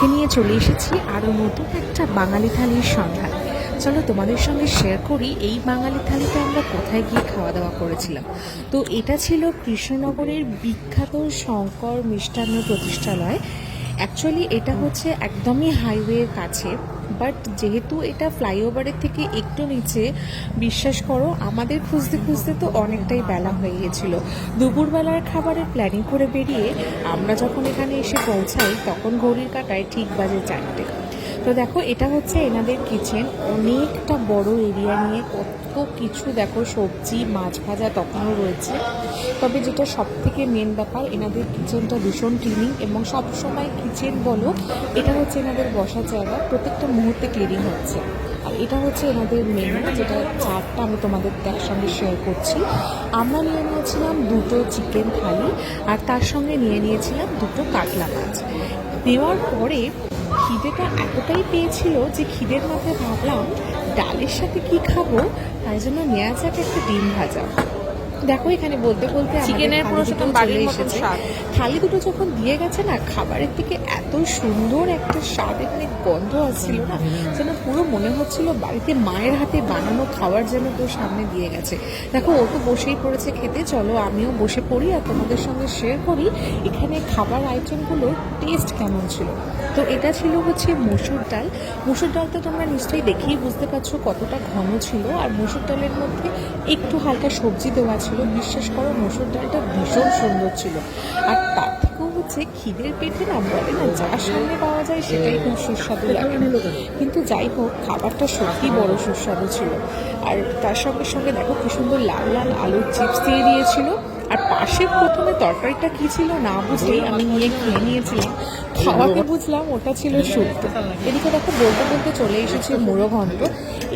আজকে নিয়ে চলে এসেছি আরও নতুন একটা বাঙালি থালির সন্ধান। চলো তোমাদের সঙ্গে শেয়ার করি এই বাঙালি থালিতে আমরা কোথায় গিয়ে খাওয়া দাওয়া করেছিলাম। তো এটা ছিল কৃষ্ণনগরের বিখ্যাত শঙ্কর মিষ্টান্ন প্রতিষ্ঠালয়। অ্যাকচুয়ালি এটা হচ্ছে একদমই হাইওয়ের কাছে বাট যেহেতু এটা ফ্লাইওভারের থেকে একটু নিচে, বিশ্বাস করো, আমাদের খুঁজতে খুঁজতে তো অনেকটাই বেলা হয়ে গিয়েছিল। দুপুরবেলার খাবারের প্ল্যানিং করে বেরিয়ে আমরা যখন এখানে এসে পৌঁছাই, তখন ঘড়ির কাটায় ঠিক বাজে চারটে। তো দেখো, এটা হচ্ছে এনাদের কিচেন অনেকটা বড় এরিয়া নিয়ে কত কিছু দেখো, সবজি, মাছ ভাজা তখনও রয়েছে। তবে যেটা সব থেকে মেন ব্যাপার, এনাদের কিচেনটা ভীষণ ক্লিনিং এবং সবসময় কিচেন বলো, এটা হচ্ছে এনাদের বসার জায়গা। প্রত্যেকটা মুহূর্তে ক্লিনিং হচ্ছে। আর এটা হচ্ছে এনাদের মেনু যেটা চারটা আমি তোমাদের সঙ্গে শেয়ার করছি। আমরা নিয়ে নিয়েছিলাম দুটো চিকেন থালি, আর তার সঙ্গে নিয়ে নিয়েছিলাম দুটো কাতলা মাছ। দেওয়ার পরে খিদেটা এতটাই পেয়েছিল যে খিদের মাথায় ভাবলাম, ডালের সাথে কি খাব? তাই জন্য নেওয়া যাক একটা ডিম ভাজা। দেখো এখানে বলতে বলতে চিকেনের পুরো সেরকম বাড়ির মতন স্বাদ। থালি দুটো যখন দিয়ে গেছে না খাবারের থেকে এত সুন্দর একটা স্বাদ এখানে গন্ধ আসছিল না যেন পুরো মনে হচ্ছিল বাড়িতে মায়ের হাতে বানানো খাবার যেন তোর সামনে দিয়ে গেছে। দেখো ও তো বসেই পড়েছে খেতে চলো আমিও বসে পড়ি আর তোমাদের সঙ্গে শেয়ার করি এখানে খাবার আইটেমগুলোর টেস্ট কেমন ছিল। তো এটা ছিল হচ্ছে মসুর ডাল। মসুর ডালটা তোমরা নিশ্চয়ই দেখেই বুঝতে পারছ কতটা ঘন ছিল আর মসুর ডালের মধ্যে একটু হালকা সবজি দেওয়া ছিল বিশ্বাস করো, মসুর ডালটা ভীষণ সুন্দর ছিল। আর তার থেকেও হচ্ছে খিদের পেটে না বলে না, যা সামনে পাওয়া যায় সেটাই খুব সুস্বাদু লাগে। কিন্তু যাই হোক, খাবারটা সত্যি বড় সুস্বাদু ছিল। আর তার সঙ্গে সঙ্গে দেখো কি সুন্দর লাল লাল আলুর চিপস দিয়ে দিয়েছিল। আর পাশে প্রথমে তরকারিটা কি ছিল না বুঝেই আমি নিয়ে খেয়ে নিয়েছিলাম। খাওয়াতে বুঝলাম ওটা ছিল শুক্তো। এদিকে দেখো বলতে বলতে চলে এসেছে মুড়ো ঘন্ট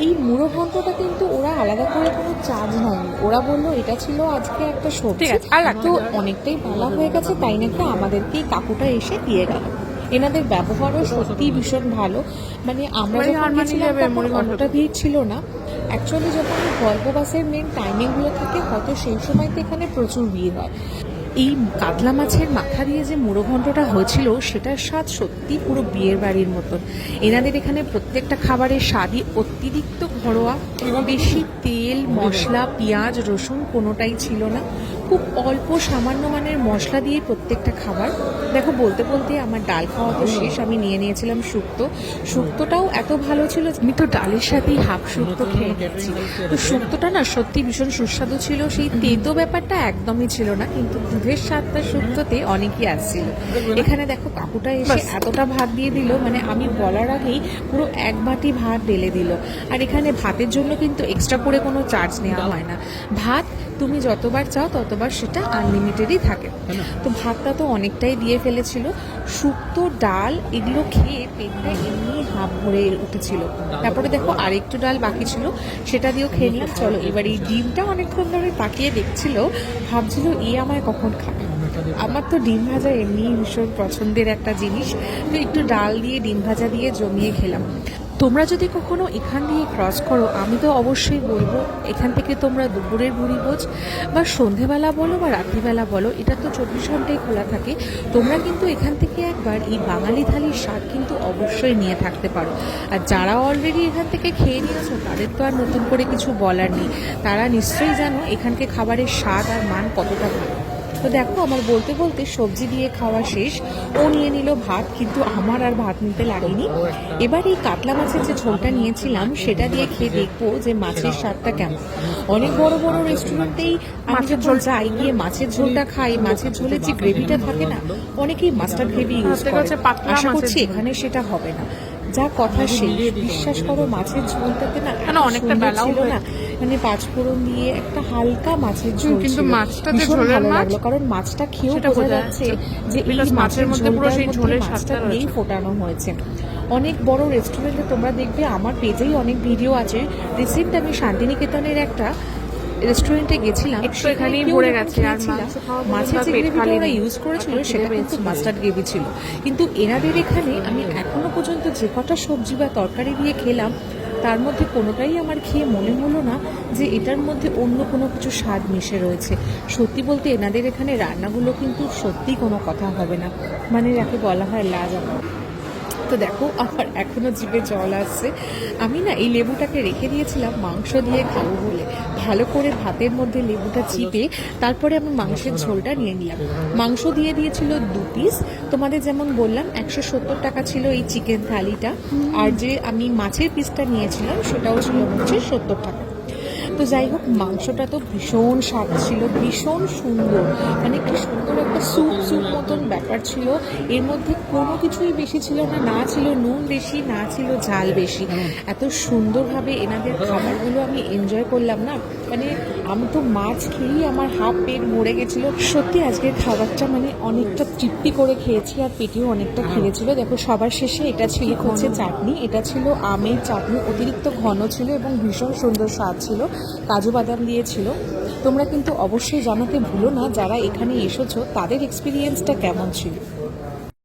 এই মুড়ো ঘন্টটা কিন্তু ওরা আলাদা করে কোনো চার্জ নেয়নি। ওরা বলল এটা ছিল আজকে একটা সবজি। আর তো অনেকটাই ভালো হয়ে গেছে তাই নাকি আমাদেরকে এই কাকুটা এসে দিয়ে গেল। এনাদের ব্যবহারও সত্যি ভীষণ ভালো। মানে আমরা যখন গেছিলাম তখন মুড়িঘণ্ট অতটা ভিড় ছিল না। অ্যাকচুয়ালি যখন ভলভো বাসের মেন টাইমিংগুলো থাকে, হয়তো সেই সময় তো এখানে প্রচুর ভিড় হয়। এই কাতলা মাছের মাথা দিয়ে যে মুড়োঘণ্টটা হয়েছিল, সেটার স্বাদ সত্যি পুরো বিয়ের বাড়ির মতন। এনাদের এখানে প্রত্যেকটা খাবারের স্বাদই অতিরিক্ত ঘরোয়া বেশি তেল মশলা পেঁয়াজ রসুন কোনোটাই ছিল না। খুব অল্প সামান্য মানের মশলা দিয়ে প্রত্যেকটা খাবার। দেখো বলতে বলতে আমার ডাল খাওয়া তো শেষ আমি নিয়ে নিয়েছিলাম শুক্তো। শুক্তোটাও এত ভালো ছিল আমি তো ডালের সাথেই হাফ শুক্তো খেয়ে নিয়েছি। তো শুক্তোটা না সত্যি ভীষণ সুস্বাদু ছিল সেই তেতো ব্যাপারটা একদমই ছিল না কিন্তু দুধের স্বাদটা শুক্তোতে অনেকই আসছিল। এখানে দেখো কাকুটা এসে এতটা ভাত দিয়ে দিল মানে আমি বলার আগেই পুরো এক বাটি ভাত ঢেলে দিল। আর এখানে ভাতের জন্য কিন্তু এক্সট্রা করে কোনো চার্জ নেওয়া হয় না। ভাত তুমি যতবার চাও ততবার সেটা আনলিমিটেডই থাকে। তো ভাতটা তো অনেকটাই দিয়ে ফেলেছিল। শুক্তো ডাল এগুলো খেয়ে পেটটা এমনি হাফ ভরে উঠেছিল। তারপরে দেখো আরেকটু ডাল বাকি ছিল সেটা দিয়েও খেয়ে নিলাম। চলো এবার এই ডিমটা অনেকক্ষণ ধরে তাকিয়ে দেখছিল। ভাবছিল এ আমায় কখন খাবে? আমার তো ডিম ভাজা এমনি ভীষণ পছন্দের একটা জিনিস। তো একটু ডাল দিয়ে ডিম ভাজা দিয়ে জমিয়ে খেলাম। তোমরা যদি কখনো এখান দিয়ে ক্রস করো, আমি তো অবশ্যই বলব, এখান থেকে তোমরা দুপুরের বুড়ি বা সন্ধেবেলা বলো বা রাত্রিবেলা বলো, এটা তো চব্বিশ ঘন্টাই খোলা থাকে। তোমরা কিন্তু এখান থেকে একবার এই বাঙালি থালির স্বাদ কিন্তু অবশ্যই নিয়ে থাকতে পারো। আর যারা অলরেডি এখান থেকে খেয়ে নিয়েছো, তাদের তো আর নতুন করে কিছু বলার নেই। তারা নিশ্চয়ই জানো এখানকে খাবারের স্বাদ আর মান কতটা ভালো। তো দেখো আমার বলতে বলতে সবজি দিয়ে খাওয়া শেষ। ও নিয়ে নিল ভাত কিন্তু আমার আর ভাত নিতে লাগেনি। এবার এই কাতলা মাছের যে ঝোলটা নিয়েছিলাম সেটা দিয়ে খেয়ে দেখব যে মাছের স্বাদটা কেমন। অনেক বড় বড় রেস্টুরেন্টেই মাছের ঝোল। যাই গিয়ে মাছের ঝোলটা খাই মাছের ঝোলের যে গ্রেভিটা থাকে না অনেকেই মাস্টার্ড গ্রেভি ইউজ করে। আশা করছি এখানে সেটা হবে না। যা কথা সেই বিশ্বাস করো মাছের ঝোলটাতে না কেন অনেকটা বেলাও ছিল না? মানে পাঁচফোড়ন দিয়ে একটা হালকা মাছের ঝোল কিন্তু মাছটা যে ঝোলের মাছ, কারণ মাছটা খেয়েও বোঝা যাচ্ছে। যে এই মাছের মধ্যে পুরো সেই ঝোলের স্বাদটা রয়েছে। ফোটানো হয়েছে। অনেক বড় রেস্টুরেন্টে তোমরা দেখবে আমার পেজেই অনেক ভিডিও আছে। রিসেন্ট আমি শান্তিনিকেতনের একটা। রেস্টুরেন্টে গেছিলাম একটু এখানেই ভরে গেছে, আর মাছের যে গ্রেভিটা ওরা ইউজ করেছিল সেটা কিন্তু মাস্টার্ড গ্রেভি ছিল। কিন্তু এনাদের এখানে আমি এখনও পর্যন্ত যে কটা সবজি বা তরকারি দিয়ে খেলাম তার মধ্যে কোনোটাই আমার খেয়ে মনে হলো না যে এটার মধ্যে অন্য কোনো কিছু স্বাদ মিশে রয়েছে। সত্যি বলতে এনাদের এখানে রান্নাগুলো কিন্তু সত্যি কোনো কথা হবে না। মানে যাকে বলা হয় লাজবাব তো দেখো, আমার এখনও জিভে জল আসছে। আমি না এই লেবুটাকে রেখে দিয়েছিলাম মাংস দিয়ে খাব বলে। ভালো করে ভাতের মধ্যে লেবুটা চিপে তারপরে আমি মাংসের ঝোলটা নিয়ে নিলাম। মাংস দিয়ে দিয়েছিল দু পিস তোমাদের যেমন বললাম, একশো সত্তর টাকা ছিল এই চিকেন থালিটা। আর যে আমি মাছের পিসটা নিয়েছিলাম, সেটাও ছিল হচ্ছে সত্তর টাকা। তো যাই হোক মাংসটা তো ভীষণ স্বাদ ছিল ভীষণ সুন্দর। মানে কি সুন্দর একটা স্যুপ স্যুপ মতন ব্যাপার ছিল। এর মধ্যে কোনো কিছুই বেশি ছিল না না ছিল নুন বেশি না ছিল ঝাল বেশি। এত সুন্দরভাবে এনাদের খাবারগুলো আমি এনজয় করলাম না। মানে আমি তো মাছ খেয়েই আমার হাফ পেট ভরে গেছিল। সত্যি আজকের খাবারটা মানে অনেকটা তৃপ্তি করে খেয়েছি আর পেটেও অনেকটা খেয়েছিল দেখো সবার শেষে এটা ছিল হচ্ছে চাটনি। এটা ছিল আমের চাটনি অতিরিক্ত ঘন ছিল এবং ভীষণ সুন্দর স্বাদ ছিল। কাজু বাদাম দিয়েছিল। তোমরা কিন্তু অবশ্যই জানাতে ভুলো না, যারা এখানে এসেছ, তাদের এক্সপিরিয়েন্সটা কেমন ছিল?